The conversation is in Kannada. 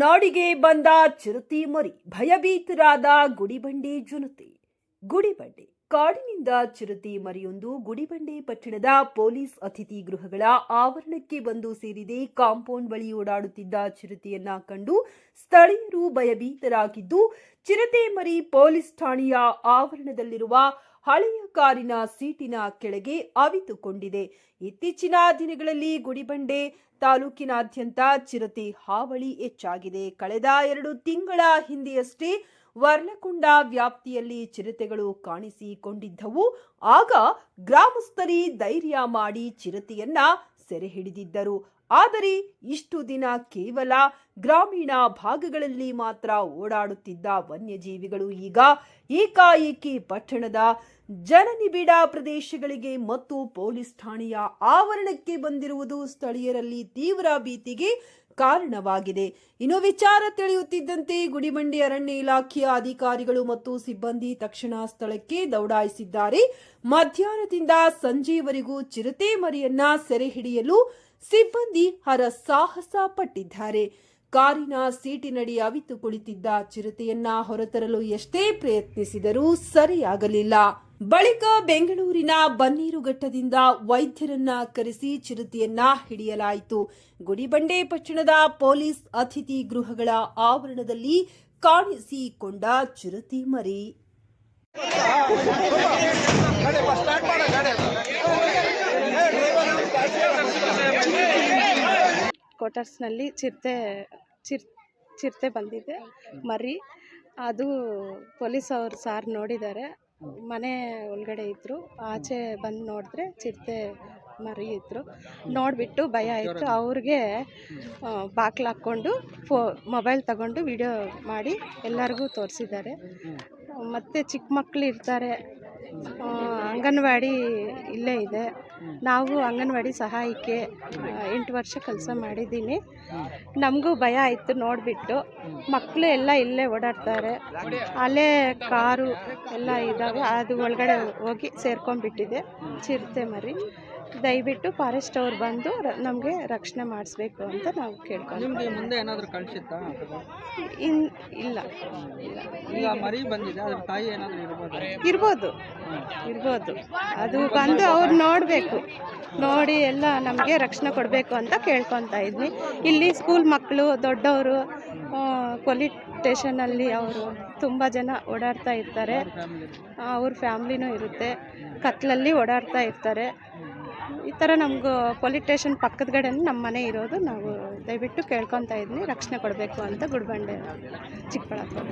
ನಾಡಿಗೆ ಬಂದ ಚಿರತೆ ಮರಿ ಭಯಭೀತರಾದ ಗುಡಿಬಂಡೆ ಜನತೆ. ಗುಡಿಬಂಡೆ ಕಾಡಿನಿಂದ ಚಿರತೆ ಮರಿಯೊಂದು ಗುಡಿಬಂಡೆ ಪಟ್ಟಣದ ಪೊಲೀಸ್ ಅತಿಥಿ ಗೃಹಗಳ ಆವರಣಕ್ಕೆ ಬಂದು ಸೇರಿದೆ. ಕಾಂಪೌಂಡ್ ಬಳಿ ಓಡಾಡುತ್ತಿದ್ದ ಚಿರತೆಯನ್ನ ಕಂಡು ಸ್ಥಳೀಯರು ಭಯಭೀತರಾಗಿದ್ದು, ಚಿರತೆ ಮರಿ ಪೊಲೀಸ್ ಠಾಣೆಯ ಆವರಣದಲ್ಲಿರುವ ಹಳೆಯ ಕಾರಿನ ಸೀಟಿನ ಕೆಳಗೆ ಅವಿತುಕೊಂಡಿದೆ. ಇತ್ತೀಚಿನ ದಿನಗಳಲ್ಲಿ ಗುಡಿಬಂಡೆ ತಾಲೂಕಿನಾದ್ಯಂತ ಚಿರತೆ ಹಾವಳಿ ಹೆಚ್ಚಾಗಿದೆ. ಕಳೆದ ಎರಡು ತಿಂಗಳ ಹಿಂದೆಯಷ್ಟೇ ವರ್ಲಕೊಂಡ ವ್ಯಾಪ್ತಿಯಲ್ಲಿ ಚಿರತೆಗಳು ಕಾಣಿಸಿಕೊಂಡಿದ್ದವು. ಆಗ ಗ್ರಾಮಸ್ಥರಿ ಧೈರ್ಯ ಮಾಡಿ ಚಿರತೆಯನ್ನ ಸೆರೆ ಹಿಡಿದಿದ್ದರು. ಆದರೆ ಇಷ್ಟು ದಿನ ಕೇವಲ ಗ್ರಾಮೀಣ ಭಾಗಗಳಲ್ಲಿ ಮಾತ್ರ ಓಡಾಡುತ್ತಿದ್ದ ವನ್ಯಜೀವಿಗಳು ಈಗ ಏಕಾಏಕಿ ಪಟ್ಟಣದ ಜನನಿಬಿಡ ಪ್ರದೇಶಗಳಿಗೆ ಮತ್ತು ಪೊಲೀಸ್ ಠಾಣೆಯ ಆವರಣಕ್ಕೆ ಬಂದಿರುವುದು ಸ್ಥಳೀಯರಲ್ಲಿ ತೀವ್ರ ಭೀತಿಗೆ ಕಾರಣವಾಗಿದೆ. ಇನ್ನು ವಿಚಾರ ತಿಳಿಯುತ್ತಿದ್ದಂತೆ ಗುಡಿಬಂಡಿ ಅರಣ್ಯ ಇಲಾಖೆಯ ಅಧಿಕಾರಿಗಳು ಮತ್ತು ಸಿಬ್ಬಂದಿ ತಕ್ಷಣ ಸ್ಥಳಕ್ಕೆ ದೌಡಾಯಿಸಿದ್ದಾರೆ. ಮಧ್ಯಾಹ್ನದಿಂದ ಸಂಜೆಯವರೆಗೂ ಚಿರತೆ ಮರಿಯನ್ನ ಸೆರೆ ಹಿಡಿಯಲು ಸಿಬ್ಬಂದಿ ಹರಸಾಹಸ ಪಟ್ಟಿದ್ದಾರೆ. ಕಾರಿನ ಸೀಟಿನಡಿ ಅವಿತು ಕುಳಿತಿದ್ದ ಚಿರತೆಯನ್ನ ಹೊರತರಲು ಎಷ್ಟೇ ಪ್ರಯತ್ನಿಸಿದರೂ ಸರಿಯಾಗಲಿಲ್ಲ. ಬಳಿಕ ಬೆಂಗಳೂರಿನ ಬನ್ನೀರುಘಟ್ಟದಿಂದ ವೈದ್ಯರನ್ನ ಕರೆಸಿ ಚಿರತೆಯನ್ನ ಹಿಡಿಯಲಾಯಿತು. ಗುಡಿಬಂಡೆ ಪಟ್ಟಣದ ಪೊಲೀಸ್ ಅತಿಥಿ ಗೃಹಗಳ ಆವರಣದಲ್ಲಿ ಕಾಣಿಸಿಕೊಂಡ ಚಿರತೆ ಮರಿ. ಕ್ವಾರ್ಟರ್ಸ್ನಲ್ಲಿ ಚಿರತೆ ಚಿರ್, ಚಿರತೆ ಬಂದಿದೆ. ಮರಿ, ಅದು ಪೊಲೀಸ್ ಅವ್ರು ಸಾರ್ ನೋಡಿದ್ದಾರೆ ಮನೆ ಒಳಗಡೆ ಇದ್ದರು ಆಚೆ ಬಂದು ನೋಡಿದ್ರೆ ಚಿರತೆ ಮರಿ ಇದ್ದರು ನೋಡಿಬಿಟ್ಟು ಭಯ ಆಯಿತು ಅವ್ರಿಗೆ ಬಾಕ್ಲು ಹಾಕ್ಕೊಂಡು ಫೋ, ಮೊಬೈಲ್ ತಗೊಂಡು ವಿಡಿಯೋ ಮಾಡಿ ಎಲ್ಲರಿಗೂ ತೋರಿಸಿದ್ದಾರೆ ಮತ್ತು ಚಿಕ್ಕ ಮಕ್ಕಳು ಇರ್ತಾರೆ. ಅಂಗನವಾಡಿ ಇಲ್ಲೇ ಇದೆ. ನಾವು ಅಂಗನವಾಡಿ ಸಹಾಯಕ್ಕೆ ಎಂಟು ವರ್ಷ ಕೆಲಸ ಮಾಡಿದ್ದೀನಿ. ನಮಗೂ ಭಯ ಆಯಿತು ನೋಡಿಬಿಟ್ಟು. ಮಕ್ಕಳು ಎಲ್ಲ ಇಲ್ಲೇ ಓಡಾಡ್ತಾರೆ. ಅಲ್ಲೇ ಕಾರು ಎಲ್ಲ ಇದ್ದಾವೆ ಅದು ಒಳಗಡೆ ಹೋಗಿ ಸೇರ್ಕೊಂಡ್ಬಿಟ್ಟಿದೆ. ಚಿರತೆ ಮರಿ. ದಯವಿಟ್ಟು ಫಾರೆಸ್ಟ್ ಅವ್ರು ಬಂದು ನಮಗೆ ರಕ್ಷಣೆ ಮಾಡಿಸ್ಬೇಕು ಅಂತ ನಾವು ಕೇಳ್ಕೊಂಡು ಮುಂದೆ ಏನಾದರೂ ಕಳಿಸುತ್ತಾ ಇನ್ ಇಲ್ಲ. ಇಲ್ಲ ಈಗ ಮರಿ ಬಂದಿದೆ ಅದ್ರ ತಾಯಿ ಏನಾದರೂ ಇರ್ಬೋದು? ಇರ್ಬೋದು. ಇರ್ಬೋದು. ಅದು ಬಂದು ಅವ್ರು ನೋಡಬೇಕು. ನೋಡಿ ಎಲ್ಲ ನಮಗೆ ರಕ್ಷಣೆ ಕೊಡಬೇಕು ಅಂತ ಕೇಳ್ಕೊತಾ ಇದ್ವಿ. ಇಲ್ಲಿ ಸ್ಕೂಲ್ ಮಕ್ಕಳು ದೊಡ್ಡವರು ಪೊಲೀಸ್ ಸ್ಟೇಷನಲ್ಲಿ ಅವರು ತುಂಬ ಜನ ಓಡಾಡ್ತಾ ಇರ್ತಾರೆ. ಅವ್ರ ಫ್ಯಾಮ್ಲಿನೂ ಇರುತ್ತೆ. ಕತ್ಲಲ್ಲಿ ಓಡಾಡ್ತಾ ಇರ್ತಾರೆ. ಈ ಥರ ನಮ್ಗೆ ಪೊಲೀಸ್ ಸ್ಟೇಷನ್ ಪಕ್ಕದ ನಮ್ಮ ಮನೆ ಇರೋದು. ನಾವು ದಯವಿಟ್ಟು ಕೇಳ್ಕೊತಾ ಇದ್ದೀನಿ. ರಕ್ಷಣೆ ಕೊಡಬೇಕು ಅಂತ ಗುಡ್ಬಂಡೆ ಚಿಕ್ಕಬಳ್ಳಾಪುರ.